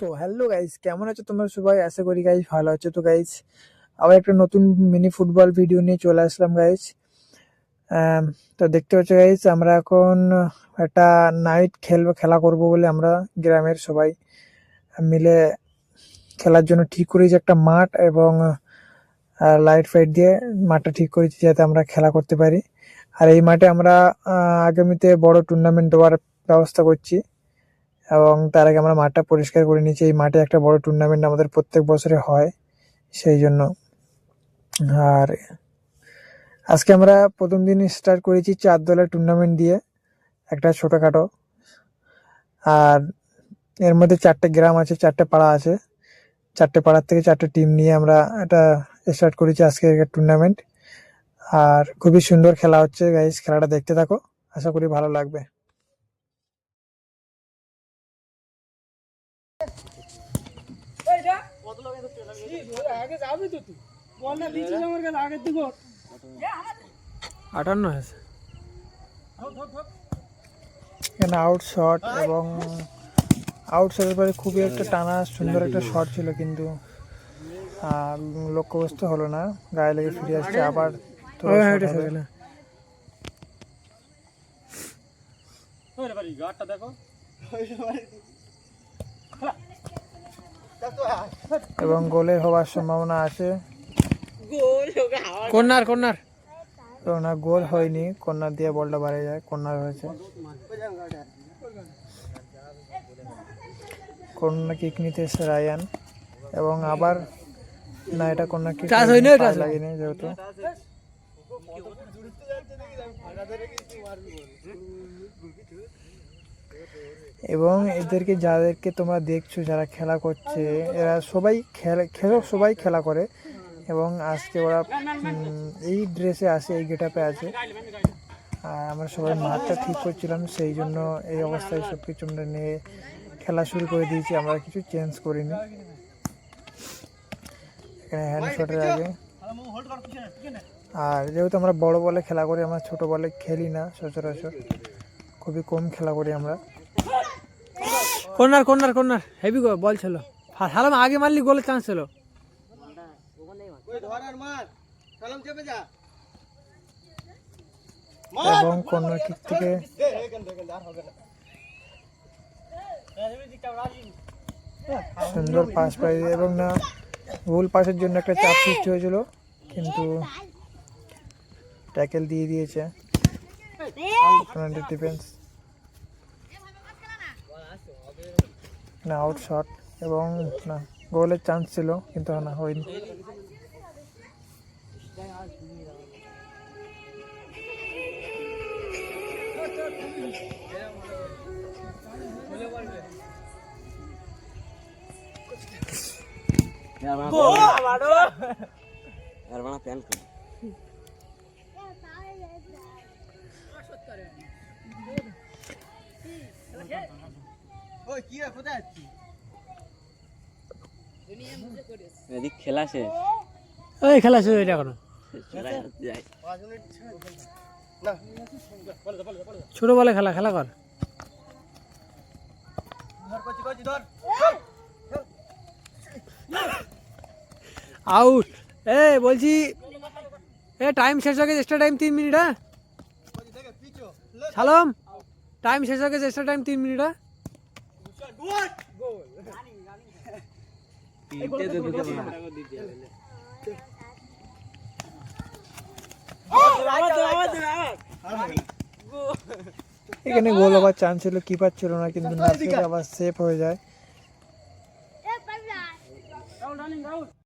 তো hello guys কেমন আছো তোমরা সবাই? আশা করি গাইস ভালো আছো। তো গাইস আবার একটা নতুন মিনি ফুটবল ভিডিও নিয়ে চলে আসলাম গাইজ তো দেখতে পাচ্ছ গাইজ আমরা এখন একটা নাইট খেলব খেলা করব বলে আমরা গ্রামের সবাই মিলে খেলার জন্য ঠিক করেছি একটা মাঠ এবং লাইট ফাইট দিয়ে মাঠটা ঠিক করেছি যাতে আমরা খেলা করতে পারি। আর এই মাঠে আমরা আগামীতে বড় টুর্নামেন্ট দেওয়ার ব্যবস্থা করছি। এবং তার আগে আমরা মাঠটা পরিষ্কার করে নিয়েছি। এই মাঠে একটা বড় টুর্নামেন্ট আমাদের প্রত্যেক বছরে হয়, সেই জন্য। আর আজকে আমরা প্রথম দিন স্টার্ট করেছি চার দলের টুর্নামেন্ট দিয়ে, একটা ছোটোখাটো। আর এর মধ্যে চারটে গ্রাম আছে, চারটে পাড়া আছে। চারটে পাড়ার থেকে চারটে টিম নিয়ে আমরা এটা স্টার্ট করেছি আজকে টুর্নামেন্ট আর খুবই সুন্দর খেলা হচ্ছে গাইস খেলাটা দেখতে থাকো। আশা করি ভালো লাগবে। আটান্ন হয়েছে। এখানে আউট শট এবং আউট শটের পরে খুবই একটা টানা সুন্দর একটা শট ছিল কিন্তু লক্ষ্যবস্তু হলো না। গায়ে লেগে ফিরে আসছে আবার তো shot হবে। এবং গোলে হওয়ার সম্ভাবনা আছে। কর্নার কর্নার না গোল হয়নি। কর্নার দিয়ে বলটা বাড়ে যায় কন্যার হয়েছে। কর্নার কিক নিতে এসে রায়ান। এবং আবার না এটা কর্নার কিক লাগেনি যেহেতু। এবং এদেরকে যাদেরকে তোমরা দেখছ, যারা খেলা করছে, এরা সবাই খেলা, খেলো, সবাই খেলা করে। এবং আজকে ওরা এই ড্রেসে আছে এই গেটাপে আছে আর আমরা সবাই মাঠটা ঠিক করছিলাম, সেই জন্য এই অবস্থায় সব কিছু আমরা নিয়ে খেলা শুরু করে দিয়েছি। আমরা কিছু চেঞ্জ করিনি। এখানে হ্যান্ড শটের আগে। আর যেহেতু আমরা বড় বলে খেলা করি, আমরা ছোট বলে খেলি না, সচরাচর। খুবই কম খেলা করি আমরা। Corner corner corner. Heavy ball ছিল। সালাম আগে মারলি গোলের চান্স ছিল। এবং কর্নার কিক থেকে সুন্দর পাস পাই এবং না, ভুল পাসের জন্য একটা চাপ সৃষ্টি হয়েছিল। কিন্তু ট্যাকেল দিয়ে দিয়েছে। ডিফেন্স না আউট শট এবং না গোলের চান্স ছিল কিন্তু না হয়নি। এদিক খেলা শেষ। ওই খেলা শুরু এটা এখনও। খেলা ছোট বলে খেলা খেলা কর। আউট এ বলছি এ টাইম শেষ হয়ে গেছে এক্সট্রা টাইম তিন মিনিট হ্যাঁ? সালাম। টাইম শেষ হয়ে গেছে এক্সট্রা টাইম তিন মিনিট হ্যাঁ। এখানে গোল হওয়ার চান্স ছিল কিপার ছিল না কিন্তু আবার সেফ হয়ে যায়।